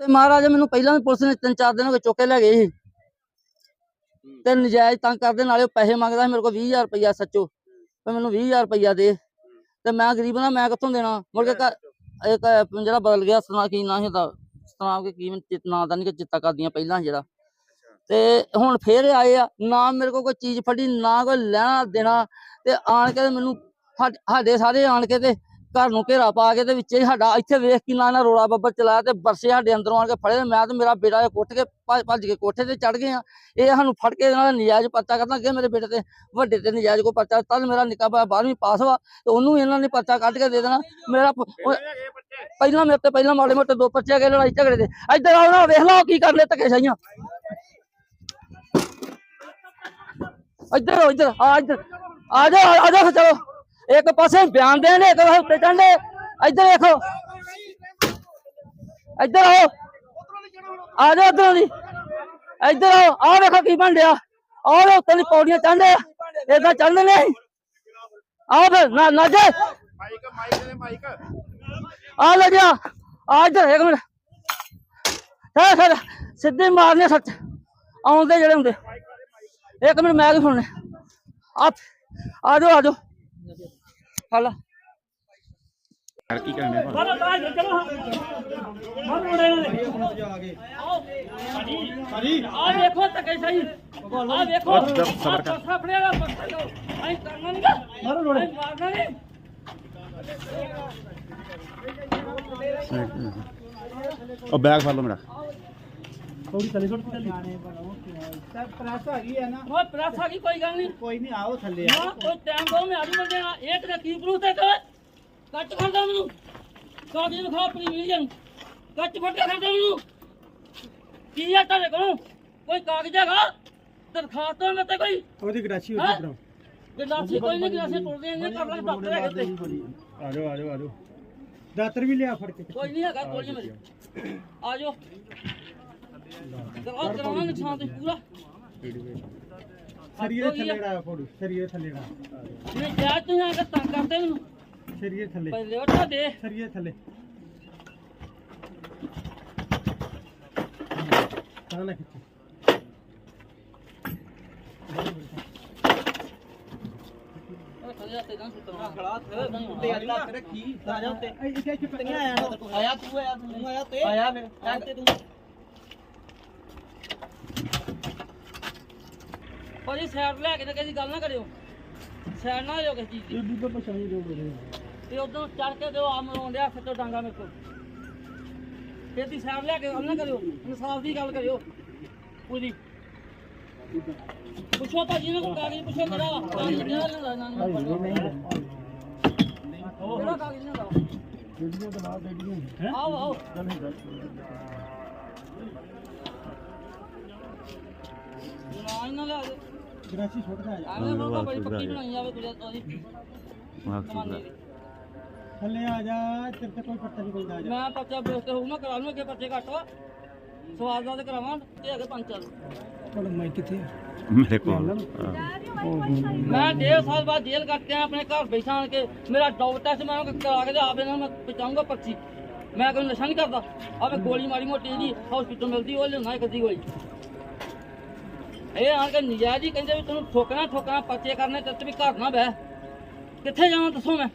ਤੇ ਮਹਾਰਾਜ ਮੈਨੂੰ ਪਹਿਲਾਂ ਵੀ ਪੁਲਿਸ ਨੇ ਤਿੰਨ ਚਾਰ ਦਿਨ ਹੋ ਗਏ ਚੁੱਕ ਕੇ ਲੈ ਗਏ ਸੀ। ਤੇ ਨਜਾਇਜ਼ ਤੰਗ ਕਰਦੇ, ਨਾਲੇ ਉਹ ਪੈਸੇ ਮੰਗਦਾ ਸੀ ਮੇਰੇ ਕੋਲ 20000 ਰੁਪਇਆ ਸੱਚੋ। ਤੇ ਮੈਨੂੰ 20000 ਰੁਪਇਆ ਦੇ। ਤੇ ਮੈਂ ਗਰੀਬ ਨਾ, ਮੈਂ ਕਿੱਥੋਂ ਦੇਣਾ? ਮੁੜ ਕੇ ਇੱਕ ਜਿਹੜਾ ਬਦਲ ਗਿਆ ਸੁਣਾ ਕੀ ਨਾਂ ਸੀ ਸੁਣਾ ਕੇ ਕੀ ਮੈਨੂੰ ਚਿਤ ਨਾਂ ਦਾ ਨਹੀਂ ਕਿ ਚਿੱਤਾ ਕਰਦੀਆਂ ਪਹਿਲਾਂ ਜਿਹੜਾ। ਤੇ ਹੁਣ ਫੇਰ ਆਏ ਆ, ਨਾ ਮੇਰੇ ਕੋਲ ਕੋਈ ਚੀਜ਼ ਫੜੀ, ਨਾ ਕੋਈ ਲੈਣਾ ਦੇਣਾ। ਤੇ ਆਣ ਕੇ ਤੇ ਮੈਨੂੰ ਸਾਡੇ ਸਾਰੇ ਆਣ ਕੇ ਤੇ ਘਰ ਨੂੰ ਘੇਰਾ ਪਾ ਕੇ ਤੇ ਵਿੱਚ ਹੀ ਸਾਡਾ ਇੱਥੇ ਵੇਖ ਕੇ ਨਾ ਰੋਲਾ ਬੱਬਰ ਚਲਾਇਆ ਤੇ ਬਰਸੇ ਸਾਡੇ ਅੰਦਰੋਂ ਆਣ ਕੇ ਫੜੇ ਮੈਂ ਤੇ ਮੇਰਾ ਬੇਟਾ ਕੁੱਟ ਕੇ ਭੱਜ ਕੇ ਕੋਠੇ ਤੇ ਚੜ ਗਏ ਆ। ਇਹ ਸਾਨੂੰ ਫੜ ਕੇ ਇਹਨਾਂ ਦਾ ਨਜਾਇਜ਼ ਪਰਚਾ ਕਰਨਾ, ਅੱਗੇ ਮੇਰੇ ਬੇਟੇ ਤੇ ਵੱਡੇ ਤੇ ਨਜਾਇਜ਼ ਕੋ ਪਰਚਾ, ਤਦ ਮੇਰਾ ਨਿੱਕਾ ਭਾ 12ਵੀਂ ਪਾਸ ਵਾ ਤੇ ਉਹਨੂੰ ਇਹਨਾਂ ਨੇ ਪਰਚਾ ਕੱਢ ਕੇ ਦੇ ਦੇਣਾ। ਮੇਰਾ ਪਹਿਲਾਂ ਮੇਰੇ ਤੇ ਪਹਿਲਾਂ ਮਾੜੇ ਮੋਟੇ ਦੋ ਪਰਚੇ ਗਏ ਲੜਾਈ ਝਗੜੇ ਦੇ। ਇੱਧਰ ਆਓ ਨਾ, ਵੇਖ ਲਓ ਕੀ ਕਰਨੇ ਧੱਕੇ ਸਾਈਆਂ ਇੱਧਰ ਆਓ, ਇੱਧਰ, ਆ ਇੱਧਰ। ਆ ਜਾਓ ਆ ਜਾਓ ਚਲੋ। ਇੱਕ ਪਾਸੇ ਬਿਆਨ ਦੇਣ ਇੱਕ ਪਾਸੇ ਉੱਤੇ ਚੜ੍ਹਨੇ ਇੱਧਰ ਦੇਖੋ ਇੱਧਰ ਆਓ। ਆ ਜਾਓ ਇੱਧਰ ਦੀ। ਇੱਧਰ ਆਓ। ਆ ਵੇਖੋ ਕੀ ਬਣ ਰਿਹਾ। ਆਹ ਲੋ ਉੱਤੇ ਦੀ ਪੌੜੀਆਂ ਚੜ੍ਹਦੇ ਏਦਾਂ ਚੜ੍ਹਦੇ ਨੇ ਆਓ ਫਿਰ ਨਾ ਨਾ ਜੇ ਮਾਈਕ ਮਾਈਕ ਦੇ ਮਾਈਕ ਆ ਲੈ ਜਾ। ਆ ਇੱਧਰ, ਇੱਕ ਮਿੰਟ। ਸਰ ਸਰ ਸਿੱਧੇ ਮਾਰਨੇ ਸੱਚ। ਆਉਂਦੇ ਜਿਹੜੇ ਹੁੰਦੇ। ਇੱਕ ਮਿੰਟ, ਮੈਂ ਕੀ ਸੁਣਨੇ। ਆ ਆ ਜਾਓ ਆ ਜਾਓ। ਹਲਾ ਕੀ ਕਰਨੇ ਚਲੋ ਬਾਹਰ ਚਲੋ ਮਰ ਮੁੰਡੇ ਨੇ ਆ ਲੋ ਨਹੀਂ ਉਹ ਬੈਗ ਫੜ ਲਓ ਮੇਰਾ ਪ੍ਰੈਸ ਹੈਗੀ ਹੈ ਨਾ। ਉਹ ਪ੍ਰੈਸ ਆ ਗਈ ਕੋਈ ਗੱਲ ਨਹੀਂ। ਕੋਈ ਨਹੀਂ ਆਓ ਥੱਲੇ ਨਾ ਕੋਈ ਟਾਈਮ ਦੋ ਮੈਂ ਆਜੂ ਬੰਦੇ ਨਾਲ ਇਹ ਤੇਰਾ ਕੀ ਪ੍ਰੂਫ ਤੇ ਕਰ ਕੱਟ ਕਰਦਾ ਮੈਨੂੰ। ਕਾਗਜ਼ ਵਿਖਾ ਆਪਣੀ ਵੀਡੀਓ ਕੱਟ ਫੜ ਕੇ ਕਰਦਾ ਮੈਨੂੰ। ਕੀ ਆ ਤੁਹਾਡੇ ਕੋਲ? ਕੋਈ ਕਾਗਜ਼ ਹੈਗਾ? ਦਰਖਾਸਤ ਮੈਂ ਤੇ ਕੋਈ। ਉਹਦੀ ਗਰਾਸ਼ੀ ਹੈਂ? ਗਲਾਸੀ ਕੋਈ ਨਹੀਂ ਗਲਾਸੀ ਟੁੱਟਦੇ ਇੰਨੇ ਕਰ ਲਾਂਗੇ ਡਾਕਟਰ ਹੈਗੇ ਤੇ। ਆ ਜਾਓ ਆ ਜਾਓ ਆ ਜਾਓ ਦਾਤਰ ਵੀ ਲਿਆ ਫੜ ਕੇ। ਕੋਈ ਨਹੀਂ ਹੈਗਾ ਕੋਈ ਨਹੀਂ ਮੇਰੀ। ਆ ਜਾਓ ਕਰਾਉ ਕਰਾਉਣਾ ਨੁਕਸਾਨ ਤੇ ਪੂਰਾ। ਸਰੀਏ। ਥੱਲੇ ੜਾ ਫੋੜੂ ਸਰੀਏ ਥੱਲੇ ੜਾ ਨਹੀਂ ਜਾ ਤੁਸੀਂ ਆ ਕੇ ਤੰਗ ਕਰਦੇ ਮੈਨੂੰ। ਸਰੀਏ ਥੱਲੇ। ਪਹਿਲੇ ਉੱਠਾ ਦੇ। ਸਰੀਏ ਥੱਲੇ। ਤਾਂ ਨਾ ਖਿੱਚ। ਤੇ ਆਇਆ ਤੂੰ ਆਇਆ ਤੂੰ। ਆਇਆ ਤੇ। ਆਇਆ ਫਿਰ ਤੇ ਤੂੰ। ਭਾਜੀ ਸਾਈਡ ਲੈ ਕੇ ਤੇ ਕਿਸੇ ਦੀ ਗੱਲ ਨਾ ਕਰਿਓ। ਸਾਈਡ ਨਾ ਹੋ ਕਿਸੇ ਚੀਜ਼ ਦੀ। ਬੀਬੀ ਕੋ ਪਛਾਣੀ ਜੋ ਬੋਲੇ ਤੇ ਉਦੋਂ ਚੜ ਕੇ ਦਿਓ ਆ ਮਰੋਂ ਡਿਆ ਸੱਤੋ ਡਾਂਗਾ ਮੇਰੇ ਕੋਲ। ਫਿਰ ਦੀ ਸਾਈਡ ਲੈ ਕੇ ਗੱਲ ਨਾ ਕਰਿਓ ਇਨਸਾਫ ਦੀ ਗੱਲ ਕਰਿਓ। ਪੂਰੀ ਪੁੱਛੋ ਭਾਜੀ ਨੇ ਕੋਈ ਕਾਗਜ਼ ਪੁੱਛੋ ਮੇਰਾ ਕਾਗਜ਼ ਕਿਹੜਾ ਲੈਣਾ ਨਾ ਕਿਹੜਾ ਕਾਗਜ਼ ਲੈਣਾ ਵੀਡੀਓ ਤਾਂ ਬਾਅਦ ਵੀਡੀਓ ਆਓ ਆਓ। ਗਰਾਸ਼ੀ ਛੋਟ ਜਾ ਐਵੇਂ ਬਾਬਾ ਬੜੀ ਪੱਕੀ ਬਣਾਈ ਜਾਵੇ ਤੁਝੇ ਉਹਦੀ ਕਮਾਨੀ ਦੀ। ਥੱਲੇ ਆ ਜਾ ਤੇਰੇ ਤੇ ਕੋਈ ਪੱਤਾ ਨਹੀਂ ਕੋਈ ਆ ਜਾ। ਮੈਂ ਪਰਚਾ ਬੇਸ ਤੇ ਹੋਊ ਨਾ ਕਰਾ ਲੂੰ ਅੱਗੇ ਪਰਚੇ ਘੱਟ ਵਾ। ਸਵਾਲ ਦਾ ਤੇ ਕਰਾਵਾਂ ਤੇ ਅੱਗੇ ਪੰਜ ਚੱਲ ਕੋਲ ਮੈਂ ਕਿੱਥੇ ਮੇਰੇ ਕੋਲ। ਮੈਂ ਡੇਢ ਸਾਲ ਬਾਅਦ ਜੇਲ੍ਹ ਕੱਟ ਕੇ ਆਇਆ, ਆਪਣੇ ਘਰ ਬੈਠਾ ਆਣ ਕੇ। ਮੇਰਾ ਡੌਗ ਟੈਸਟ ਮੈਂ ਉਹਨੂੰ ਕਰਾ ਕੇ ਤੇ ਆਪ ਇਹਨਾਂ ਨੂੰ ਮੈਂ ਪਹੁੰਚਾਊਂਗਾ ਪਰਚੀ। ਮੈਂ ਕੋਈ ਨਸ਼ਾ ਨਹੀਂ ਕਰਦਾ। ਆਵੇ ਗੋਲੀ ਮਾਰੀ ਮੋਟੀ ਜੀ ਹਸਪੀਟਲ ਮਿਲਦੀ ਉਹ ਲੈਣਾ ਕਦੀ ਕੋਈ ਇਹ ਆਣ ਕੇ ਨਜਾਇਜ਼ ਹੀ ਕਹਿੰਦੇ ਵੀ ਤੈਨੂੰ ਠੋਕਣਾ ਠੋਕਣਾ ਪਰਚੇ ਕਰਨੇ ਤੇ ਵੀ ਘਰ ਨਾ ਬਹਿ। ਕਿੱਥੇ ਜਾਵਾਂ ਦੱਸੋ ਮੈਂ?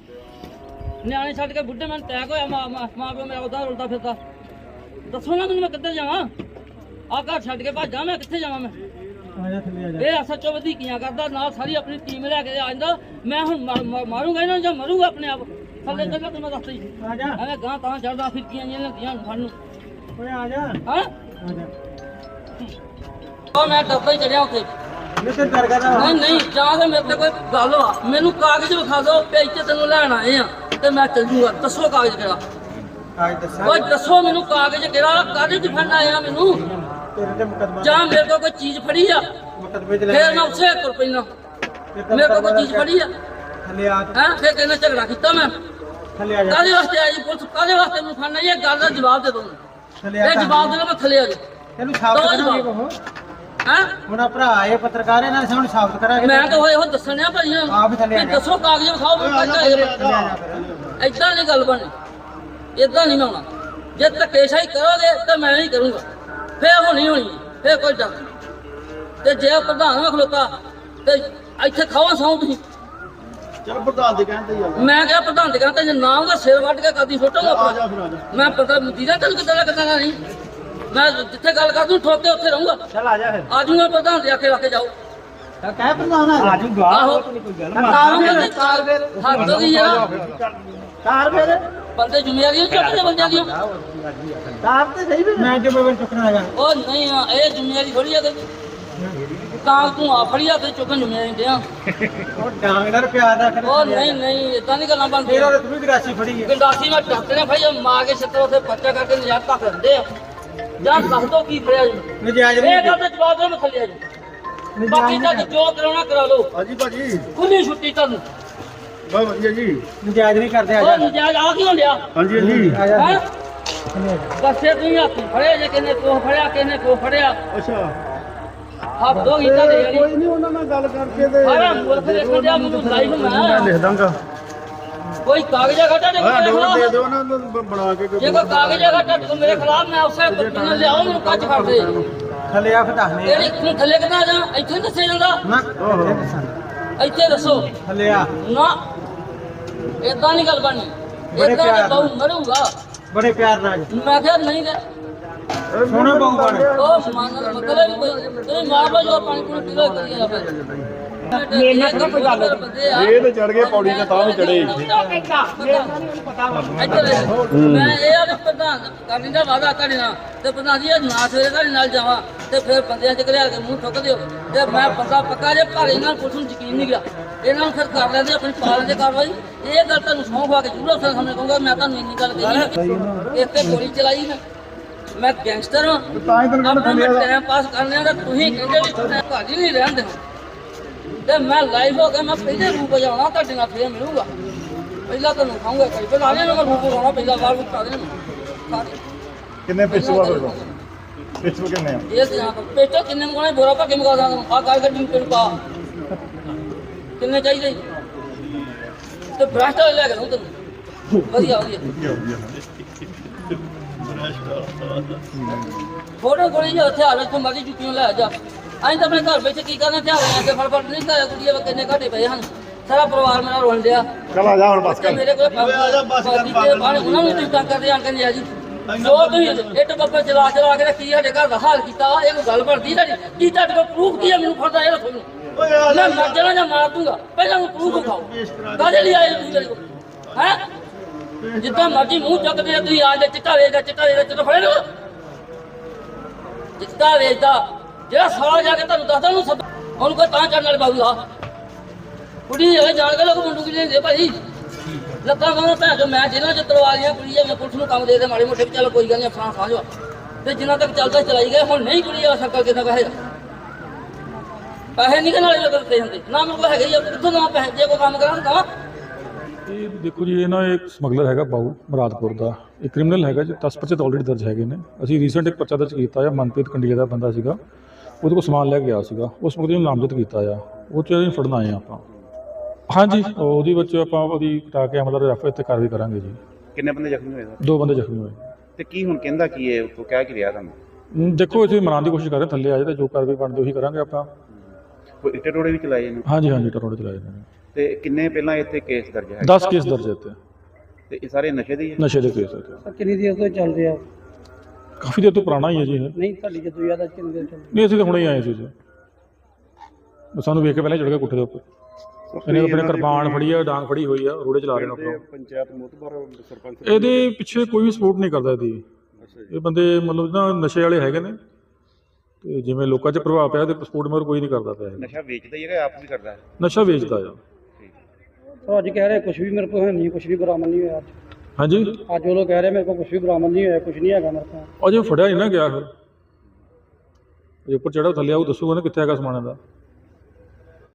ਨਿਆਣੇ ਛੱਡ ਕੇ ਬੁੱਢੇ ਮੈਨੂੰ ਟੈਗ ਹੋਇਆ ਮਾਂ ਮਾਂ ਮਾਂ ਪਿਓ ਮੇਰਾ ਉਹਦਾ ਰੁਲਦਾ ਫਿਰਦਾ। ਦੱਸੋ ਨਾ ਮੈਨੂੰ ਮੈਂ ਕਿੱਧਰ ਜਾਵਾਂ? ਆ ਘਰ ਛੱਡ ਕੇ ਭੱਜਾਂ ਮੈਂ ਕਿੱਥੇ ਜਾਵਾਂ ਮੈਂ? ਆ ਆ ਇਹ ਐਸਐਚਓ ਵਧੀਕੀਆਂ ਕਰਦਾ ਨਾਲ ਸਾਰੀ ਆਪਣੀ ਟੀਮ ਲੈ ਕੇ ਆ ਜਾਂਦਾ। ਮੈਂ ਹੁਣ ਮਾਰੂੰਗਾ ਇਹਨਾਂ ਨੂੰ ਜਾਂ ਮਰੂੰਗਾ ਆਪਣੇ ਆਪ? ਥੱਲੇ ਚੱਲਣਾ ਤੈਨੂੰ ਮੈਂ ਦੱਸਦਾ ਹੀ। ਆ ਜਾ। ਐਵੇਂ ਗਾਂ ਤਾਂ ਚੜਦਾ ਫਿਰਕੀਆਂ ਜਿਹੀਆਂ ਲੱਗੀਆਂ ਸਾਨੂੰ। ਓਏ ਆ ਜਾ। ਹਾਂ? ਆ ਜਾ। ਉਹ ਮੈਂ ਡੱਬਾ ਹੀ ਚੜਿਆ ਉੱਥੇ। ਮੈਂ ਤੇ ਡਰ ਗਿਆ ਨਹੀਂ ਨਹੀਂ ਜਾਂ ਤੇ ਮੇਰੇ ਤੇ ਕੋਈ ਗੱਲ ਵਾ। ਮੈਨੂੰ ਕਾਗਜ਼ ਵਿਖਾ ਦਿਓ ਕਿ ਇੱਥੇ ਤੈਨੂੰ ਲੈਣ ਆਏ ਆ ਤੇ ਮੈਂ ਚੱਲ ਜੂਗਾ। ਦੱਸੋ ਕਾਗਜ਼ ਕਿਹੜਾ? ਆਜ ਦੱਸਾਂ। ਓਏ ਦੱਸੋ ਮੈਨੂੰ ਕਾਗਜ਼ ਕਿਹੜਾ? ਕਾਗਜ਼ ਦਿਖਾਣ ਆਇਆ ਮੈਨੂੰ? ਤੇਰੇ ਤੇ ਮੁਕਦਮਾ ਜਾਂ ਮੇਰੇ ਕੋਲ ਕੋਈ ਚੀਜ਼ ਫੜੀ ਆ? ਮੁਕਦਮੇ ਚ ਲੈ ਫੇਰ ਮੈਂ ਉਸੇ ਤੁਰ ਪੈਣਾ ਤੇ ਮੇਰੇ ਕੋਲ ਕੋਈ ਚੀਜ਼ ਫੜੀ ਆ? ਥੱਲੇ ਆ ਹੈਂ? ਫੇਰ ਕਹਿੰਦਾ ਝਗੜਾ ਕੀਤਾ ਮੈਂ? ਥੱਲੇ ਆ ਜਾ। ਕਾਹਦੇ ਵਾਸਤੇ ਆਈ ਪੁਲਿਸ? ਕਾਹਦੇ ਵਾਸਤੇ ਮੈਨੂੰ ਫੜਨਾ? ਇਹ ਗੱਲ ਦਾ ਜਵਾਬ ਦੇ ਦੋ ਥੱਲੇ ਆ ਇਹ ਜਵਾਬ ਦੇ ਦੋ ਮੈਂ ਥੱਲੇ ਆ ਜਾ। ਤੈਨੂੰ ਸਾਬਤ ਦੋ ਕਰਾਂਗੇ ਜਵਾਬ। ਹੈਂ? ਹੁਣ ਆ ਭਰਾ ਆਏ ਪੱਤਰਕਾਰ ਇਹਨਾਂ ਨੇ ਸਾਨੂੰ ਸਾਬਤ ਕਰਾਂਗੇ ਮੈਂ ਤਾਂ ਉਹ ਦੱਸਣ ਆ ਭਾਈ ਆਪ ਹੀ ਥੱਲੇ ਆ। ਦੱਸੋ ਕਾਗਜ਼ ਵਿਖਾਓ ਮੈਂ ਜਾ ਫਿਰ। ਏਦਾਂ ਨਹੀਂ ਗੱਲ ਬਣੀ। ਏਦਾਂ ਨਹੀਂ ਮੈਂ ਆਉਣਾ। ਜੇ ਧੱਕੇਸ਼ਾਹੀ ਕਰੋਗੇ ਤਾਂ ਮੈਂ ਨਹੀਂ ਕਰੂੰਗਾ। ਫੇਰ ਹੋਣੀ ਹੋਣੀ ਹੈ, ਫੇਰ ਕੋਈ ਡਰ ਨਹੀਂ। ਤੇ ਜੇ ਪ੍ਰਧਾਨ ਨਾ ਖਲੋਤਾ ਤੇ ਇੱਥੇ ਖਾਵਾ ਸੌਂ ਤੁਸੀਂ। ਚਲ ਪ੍ਰਧਾਨ ਦੇ ਕਹਿੰਦੇ ਯਾਰ ਮੈਂ ਕਿਹਾ ਪ੍ਰਧਾਨ ਦੇ ਕਹਿੰਦਾ ਜੇ ਨਾ ਉਹਦਾ ਸਿਰ ਵੱਢ ਕੇ ਕਦੀ ਸੁੱਟੂਗਾ ਆ ਜਾ ਫਿਰ ਆ ਜਾ। ਮੈਂ ਪਤਾ ਦੀਦਾ ਤੈਨੂੰ ਕਿੱਦਾਂ ਦਾ ਕਿੱਦਾਂ ਦਾ ਨਹੀਂ। ਮੈਂ ਜਿੱਥੇ ਗੱਲ ਕਰ ਦੂੰ ਠੋਕ ਕੇ ਉੱਥੇ ਰਹੂੰਗਾ। ਚਲ ਆ ਜਾ ਫਿਰ। ਆ ਜਾਊਂਗਾ ਪ੍ਰਧਾਨ ਦੇ ਆਖੇ ਰੱਖ ਕੇ ਜਾਓ ਕਹਿ ਪ੍ਰਧਾਨ ਆ ਜੂਗਾ। ਆਹੋ। ਕੋਈ ਗੱਲ ਆਉਂਗਾ ਤੇ ਕਾਰ ਫਿਰ। ਹੱਦ ਹੋ ਗਈ ਯਾਰ ਕਾਰ ਫਿਰ। ਬੰਦੇ ਜ਼ਿੰਮੇਵਾਰੀਆਂ ਚੁੱਕਦੇ ਬੰਦਿਆਂ ਦੀਆਂ ਕਾਰ ਤੇ ਸਹੀ ਵੀ ਮੈਂ ਜਿਵੇਂ ਚੁੱਕਣਾ ਹੈਗਾ ਉਹ ਨਹੀਂ ਆ, ਇਹ ਜ਼ਿੰਮੇਵਾਰੀ ਥੋੜੀ ਆ ਤੇ। ਤਾਂ ਤੂੰ ਆ ਫੜੀਆ ਤੇ ਚੁੱਕਣ ਜ਼ਿੰਮੇਵਾਰੀ ਦਿਆਂ ਉਹ ਡਾਂਗ ਨਾਲ ਪਿਆਰ ਦਾ ਉਹ ਨਹੀਂ ਨਹੀਂ ਇਦਾਂ ਦੀ ਗੱਲਾਂ ਫਿਰ ਬਣਦੀਆਂ ਉਹ ਤੂੰ ਵੀ ਗਰਾਸੀ ਫੜੀ ਹੈ ਗੰਡਾਸੀ ਨਾਲ ਡਾਕਟਰ ਨੇ ਭਾਈ ਮਾਰ ਕੇ ਛੱਤਰ ਉੱਥੇ ਪੱਚਾ ਕਰਕੇ ਨਜ਼ਾਰ ਤੱਕ ਦਿੰਦੇ ਆ। ਜਾਂ ਦੱਸ ਦੋ ਕੀ ਫੜਿਆ ਜੀ? ਨਜਾਇਜ਼ ਇਹ ਗੱਲ ਤੇ ਜਵਾਬ ਦੇ ਮੈਂ ਥੱਲੇ ਆ ਜੀ ਬਾਕੀ ਤਾਂ ਜੋ ਕਰਾਉਣਾ ਕਰਾ ਲਓ ਹਾਂਜੀ ਭਾਜੀ। ਖੁੱਲੀ ਛੁੱਟੀ ਤੁਹਾਨੂੰ। ਬਹੁਤ ਵਧੀਆ ਜੀ। ਨਜਾਇਜ਼ ਨਹੀਂ ਕਰਦੇ ਆ ਉਹ ਨਜਾਇਜ਼ ਆ ਕਿਉਂ ਲਿਆ? ਹਾਂਜੀ ਹਾਂਜੀ। ਆ ਜਾ। ਹੈ? ਬੱਸੇ ਤੁਸੀਂ ਹੱਥ ਫੜਿਆ ਜੇ ਕਿਨੇ ਕੋ ਫੜਿਆ ਕਿਨੇ ਕੋ ਫੜਿਆ? ਅੱਛਾ। ਹੱਥ ਦੋ ਗੀਤਾ ਦੇ ਯਾਰੀ ਕੋਈ ਨਹੀਂ ਉਹਨਾਂ ਨਾਲ ਗੱਲ ਕਰਕੇ ਤੇ ਸਾਰਾ ਮੁਲਕ ਦੇਖਣ ਦਿਆ ਮੈਨੂੰ ਲਾਈਵ ਮੈਂ ਮੈਂ ਲਿਖ ਦਾਂਗਾ। ਕੋਈ ਕਾਗਜ਼ਾ ਘਟਾ ਦੇ ਹਾਂ ਮੇਰੇ ਦੇ ਦਿਓ ਨੂੰ ਬਣਾ ਕੇ ਜੇ ਕੋਈ ਕਾਗਜ਼ਾ ਘਟਾ ਦੇ ਮੇਰੇ ਖਿਲਾਫ ਮੈਂ ਉਸੇ ਬੰਦੇ ਲਿਆਓ ਮੈਨੂੰ ਕੱਚ ਫੜ ਦੇ। ਥੱਲੇ ਆ ਦੱਸਨੇ ਤੇਰੀ ਤੂੰ ਥੱਲੇ ਕਿੱਦਾਂ ਜਾ? ਇੱਥੇ ਨੀ ਦੱਸਿਆ ਜਾਂਦਾ। ਨਾ। ਇੱਥੇ ਦੱਸੋ ਥੱਲੇ ਆ। ਨਾ। ਇਦਾਂ ਨਹੀਂ ਗੱਲ ਬਣਨੀ। ਬੜੇ ਇਦਾਂ ਪਿਆਰ ਤੇ ਬਹੁ ਮਰੂਗਾ। ਬੜੇ ਪਿਆਰ ਨਾਲ। ਮੈਂ ਕਿਹਾ ਨਹੀਂ ਤੇ। ਸੋਹਣਾ ਬਹੁ ਬਣ। ਉਹ ਮੰਨ ਹੀ ਕੋਈ ਮਾਰ ਲਓ ਜੋ ਪਾਣੀ ਪੂਣੀ ਪੀ ਲਓ ਕਰੀ ਜਾ ਫਿਰ। ਮੇਰੇ ਨਾਲ ਤਾਂ ਕੋਈ ਗੱਲ ਇਹ ਤੇ ਚੜ ਗਏ ਪੌੜੀ ਤੇ ਤਾਂ ਵੀ ਚੜੇ ਮੈਂ ਇਹ ਆ ਵੀ ਪ੍ਰਧਾਨ ਕਰਨੀ ਦਾ ਵਾਦਾ ਤੁਹਾਡੇ ਨਾਲ ਤੇ ਪ੍ਰਧਾਨ ਜੀ ਇਹ ਨਾ ਸਵੇਰੇ ਤੁਹਾਡੇ ਨਾਲ ਜਾਵਾਂ ਤੇ ਫਿਰ ਬੰਦਿਆਂ ਚ ਘਲਿਆ ਕੇ ਮੂੰਹ ਠੁੱਕ ਦਿਓ। ਤੇ ਮੈਂ ਬੰਦਾ ਪੱਕਾ ਜੇ ਪਰ ਇਹਨਾਂ ਨੂੰ ਪੁਲਿਸ ਨੂੰ ਯਕੀਨ ਨਹੀਂ ਗਿਆ। ਇਹਨਾਂ ਨੂੰ ਫਿਰ ਕਰ ਲੈਂਦੇ ਆਪਣੀ ਪਾਲਣ ਦੇ ਕਾਰਵਾਈ। ਇਹ ਗੱਲ ਤੁਹਾਨੂੰ ਸੌਂ ਖਵਾ ਕੇ ਜ਼ਰੂਰ ਅਫਸਰ ਸਾਹਮਣੇ ਕਹੂੰਗਾ ਮੈਂ ਤੁਹਾਨੂੰ ਇੰਨੀ ਗੱਲ ਕਹੀ ਤੇ ਗੋਲੀ ਚਲਾਈ ਮੈਂ ਮੈਂ ਗੈਂਗਸਟਰ ਹਾਂ। ਤਾਂ ਹੀ ਟਾਈਮ ਪਾਸ ਕਰਨੇ ਦਾ ਤੁਸੀਂ ਕਹਿੰਦੇ ਵੀ ਤੁਸੀਂ ਭਾਜੀ ਨਹੀਂ ਰਹਿਣ ਦੇਣਾ। ਤੇ ਮੈਂ ਲਾਈਵ ਹੋ ਗਿਆ ਮੈਂ ਪਹਿਲੇ ਰੂਪ ਜਾਣਾ ਤੁਹਾਡੇ ਨਾਲ ਫੇਰ ਮਿਲੂਗਾ। ਪਹਿਲਾਂ ਤੁਹਾਨੂੰ ਖਾਊਂਗਾ ਕਈ ਪਹਿਲਾਂ ਆਲੇ ਮੈਂ ਰੂਪ ਜਾਣਾ ਪਹਿਲਾਂ ਵਾਰ ਰੂਪ ਕਰ ਦੇਣਾ ਕਿੰਨੇ ਪਿੱਛੇ ਵਾ ਫਿਰ ਪਿੱਛੇ ਕਿੰਨੇ ਆ? ਇਹ ਤੇ ਜਾਂ ਪੇਟੋ ਕਿੰਨੇ ਮਗਾਣੇ ਬੋਰਾ ਪਾ ਕੇ ਮਗਾ ਦਾਂ ਆ ਕਰ ਗੱਡੀ ਨੂੰ ਪਾ। ਕਿੰਨੇ ਚਾਹੀਦੇ? ਜੀ? ਤੇ ਬ੍ਰਸ਼ਟ ਲੈ ਕੇ ਦੂੰ ਤੈਨੂੰ। ਵਧੀਆ ਵਧੀਆ। ਵਧੀਆ ਵਧੀਆ। ਫੋਟੋ ਕੋਲ ਹੀ ਉੱਥੇ ਆ ਤੂੰ ਮਰਜ਼ੀ ਜੁੱਤੀਆਂ ਲੈ ਜਾ। ਅਸੀਂ ਤਾਂ ਆਪਣੇ ਘਰ ਵਿੱਚ ਕੀ ਕਰਨਾ ਧਿਆਨ ਆ ਕੇ ਫੜ ਫੜ ਨਹੀਂ ਘਰ ਕੁੜੀਆਂ ਵਾ ਕਿੰਨੇ ਘਾਟੇ ਪਏ ਹਨ। ਸਾਰਾ ਪਰਿਵਾਰ ਮੇਰਾ ਰੋਣ ਡਿਆ। ਚਲ ਆ ਜਾ ਹੁਣ ਬਸ ਤੇ ਕਰ। ਮੇਰੇ ਕੋਲ ਆ ਜਾ ਬਸ ਕਰ ਉਹਨਾਂ ਨੂੰ ਤੁਸੀਂ ਤੰਗ ਕਰਦੇ ਆਂ ਕਹਿੰਦੇ ਆ ਜੀ ਜੋ ਤੁਸੀਂ ਇੱਟ ਬੱਬਰ ਚਲਾ ਚਲਾ ਕੇ ਕੀ ਸਾਡੇ ਘਰ ਦਾ ਹਾਲ ਕੀਤਾ ਇਹ ਕੋਈ ਗੱਲ ਬਣਦੀ ਤੁਹਾਡੀ ਕੀ ਤੁਹਾਡੇ ਕੋਲ ਪ੍ਰੂਫ ਕੀ ਹੈ ਮੈਨੂੰ ਫੜਦਾ ਇਹ ਆ ਮੈਂ ਮਰ ਜਾਣਾ ਜਾਂ ਮਾਰ ਦੂੰਗਾ ਪਹਿਲਾਂ ਮੈਨੂੰ ਪ੍ਰੂਫ ਦਿਖਾਓ ਕਾਹਦੇ ਲਈ ਆਏ ਤੁਸੀਂ ਮੇਰੇ ਕੋਲ? ਹੈ? ਜਿੱਦਾਂ ਮਰਜ਼ੀ ਮੂੰਹ ਚੱਕਦੇ ਤੁਸੀਂ ਆ ਜਾ ਚਿੱਟਾ ਵੇਚਦਾ ਚਿੱਟਾ ਵੇਚਦਾ ਚਿੱਟਾ ਫੜੇ ਲੋ ਚਿੱਟਾ ਵੇਚਦਾ। ਜਿਹੜਾ ਸਾਲਾ ਜਾ ਕੇ ਤੁਹਾਨੂੰ ਦੱਸਦਾ ਉਹਨੂੰ ਸੱਦ ਉਹਨੂੰ ਕੋਈ ਤਾਂ ਚੜਨ ਵਾਲੇ ਬਾਬੂ ਆ। ਕੁੜੀ ਇਹ ਜਾਣ ਕੇ ਲੋਕ ਮੁੰਡੂ ਕੀ ਲੈਂਦੇ ਭਾਈ? ਲੱਤਾਂ ਬਾਹਾਂ ਭੈਣ ਜੋ ਮੈਂ ਜਿਹਨਾਂ ਚ ਤਲਵਾਰੀਆਂ ਕੁੜੀ ਮੈਂ ਪੁਲਿਸ ਨੂੰ ਕੰਮ ਦੇ ਦੇ ਮਾੜੇ ਮੋਟੇ ਵੀ ਚੱਲ ਕੋਈ ਗੱਲ ਨਹੀਂ ਫਰਾਂ ਸਾਂਝੋ। ਤੇ ਜਿੰਨਾ ਤੱਕ ਚੱਲਦਾ ਚਲਾਈ ਗਏ ਹੁਣ ਨਹੀਂ ਕੁੜੀ ਆ ਸਰਕਲ ਕਿਦਾਂ ਪੈਸੇ। ਪੈਸੇ ਨਹੀਂ ਕਿ ਨਾਲੇ ਲੋਕ ਦਿੱਤੇ ਜਾਂਦੇ ਨਾ ਮੇਰੇ ਕੋਲ ਹੈਗੇ ਹੀ ਆ, ਕਿੱਥੋਂ ਨਾ ਪੈਸੇ? ਜੇ ਕੋਈ ਕੰਮ ਕਰਾਂ ਤਾਂ। ਇਹ ਦੇਖੋ ਜੀ ਇਹ ਨਾ ਇੱਕ ਸਮਗਲਰ ਹੈਗਾ ਬਾਊ ਮੁਰਾਦਪੁਰ ਦਾ। ਇਹ ਕ੍ਰਿਮੀਨਲ ਹੈਗਾ ਜੀ 10 ਪਰਚੇ ਤਾਂ ਆਲਰੇਡੀ ਦਰਜ ਹੈਗੇ ਨੇ। ਅਸੀਂ ਰੀਸੈਂਟ ਇੱਕ ਪਰਚਾ ਦਰਜ ਕੀਤਾ ਆ ਮਨਪ੍ਰੀਤ ਕੰਡੀਆ ਦਾ ਬੰਦਾ ਸੀਗਾ। ਉਹਦੇ ਕੋਲ ਸਮਾਨ ਲੈ ਕੇ ਗਿਆ ਸੀਗਾ। ਉਸ ਮੁਕਦੇ ਨੂੰ ਨਾਮਜ਼ਦ ਕੀਤਾ ਆ। ਉਹ ਚ ਅਸੀਂ ਫੜਨ ਆਏ ਆ ਆਪਾਂ। ਹਾਂਜੀ ਉਹਦੀ ਵਿੱਚ ਆਪਾਂ ਉਹਦੀ ਕਟਾ ਕੇ ਅਮਲ ਰੈਫਰ ਤੇ ਕਾਰਵਾਈ ਕਰਾਂਗੇ ਜੀ। ਕਿੰਨੇ ਬੰਦੇ ਜ਼ਖਮੀ ਹੋਏ ਸਰ? ਦੋ ਬੰਦੇ ਜ਼ਖਮੀ ਹੋਏ। ਤੇ ਕੀ ਹੁਣ ਕਹਿੰਦਾ ਕੀ ਹੈ ਉਹ ਕਹਿ ਕੀ ਰਿਹਾ ਤੁਹਾਨੂੰ? ਦੇਖੋ ਅਸੀਂ ਮਨਾਉਣ ਦੀ ਕੋਸ਼ਿਸ਼ ਕਰ ਰਹੇ ਥੱਲੇ ਆ ਜਾਏ ਤੇ ਜੋ ਕਾਰਵਾਈ ਬਣਦੀ ਉਹੀ ਕਰਾਂਗੇ ਆਪਾਂ। ਕੋਈ ਇੱਟੇ ਟੋੜੇ ਵੀ ਚਲਾਏ ਨੇ? ਹਾਂਜੀ ਹਾਂਜੀ ਟਰੋੜੇ ਚਲਾਏ ਨੇ। ਤੇ ਕਿੰਨੇ ਪਹਿਲਾਂ ਇੱਥੇ ਕੇਸ ਦਰਜ ਹੈ? 10 ਕੇਸ ਦਰਜ ਹੈ ਇੱਥੇ। ਤੇ ਇਹ ਸਾਰੇ ਨਸ਼ੇ ਦੇ ਹੀ ਹੈ? ਨਸ਼ੇ ਦੇ ਕੇਸ ਇੱਥੇ। ਕਿੰਨੀ ਦੇਰ ਤੋਂ ਚੱਲਦੇ ਆ? ਕਾਫੀ ਦੇਰ ਤੋਂ ਪੁਰਾਣਾ ਹੀ ਹੈ ਜੀ ਇਹ। ਨਹੀਂ ਤੁਹਾਡੀ ਜਦੋਂ ਯਾਦ ਆ ਕਿੰਨੀ ਦੇਰ ਚੱਲਦੇ ਨਹੀਂ ਅਸੀਂ ਤਾਂ ਹੁਣੇ ਹੀ ਆਏ ਸੀ ਜੀ। ਬਸ ਸਾਨੂੰ ਵੇਖ ਕੇ ਪਹਿਲਾਂ ਚੜ ਗਏ ਕੁੱਠੇ ਦੇ ਉੱਪਰ। ਇਹਨੇ ਆਪਣੇ ਕਿਰਪਾਨ ਫੜੀ ਆ ਡਾਂਗ ਫੜੀ ਹੋਈ ਆ ਰੋੜੇ ਚਲਾ ਰਹੇ ਨੇ ਆਪਣਾ। ਪੰਚਾਇਤ ਮੁਤਬਰ ਸਰਪੰਚ ਇਹਦੇ ਪਿੱਛੇ ਕੋਈ ਵੀ ਸਪੋਰਟ ਨਹੀਂ ਕਰਦਾ ਇਹਦੀ। ਇਹ ਬੰਦੇ ਮਤਲਬ ਨਾ ਨਸ਼ੇ ਵਾਲੇ ਹੈਗੇ ਨੇ। ਤੇ ਜਿਵੇਂ ਲੋਕਾਂ 'ਚ ਪ੍ਰਭਾਵ ਪਿਆ ਤੇ ਸਪੋਰਟ ਮਗਰ ਕੋਈ ਨਹੀਂ ਕਰਦਾ ਪਿਆ ਇਹ। ਨਸ਼ਾ ਵੇਚਦਾ ਹੀ ਹੈਗਾ ਆਪ ਵੀ ਕਰਦਾ ਹੈ? ਨਸ਼ਾ ਵੇਚਦਾ ਆ। ਉਹ ਅੱਜ ਕਹਿ ਰਹੇ ਕੁਝ ਵੀ ਮੇਰੇ ਕੋਲ ਹੈ ਨਹੀਂ ਕੁਝ ਵੀ ਬਰਾਮਦ ਨਹੀਂ ਹੋਇਆ ਅੱਜ। ਹਾਂਜੀ? ਅੱਜ ਉਹ ਲੋਕ ਕਹਿ ਰਹੇ ਮੇਰੇ ਕੋਲ ਕੁਝ ਵੀ ਬਰਾਮਦ ਨਹੀਂ ਹੋਇਆ ਕੁਝ ਨਹੀਂ ਹੈਗਾ ਮੇਰੇ ਕੋਲ। ਅਜੇ ਫੜਿਆ ਨਹੀਂ ਨਾ ਗਿਆ ਫਿਰ ਜੇ ਉੱਪਰ ਚੜਾ ਥੱਲੇ ਆਉ ਦੱਸੂਗਾ ਨਾ ਕਿੱਥੇ ਹੈਗਾ ਸਮਾਨ ਦਾ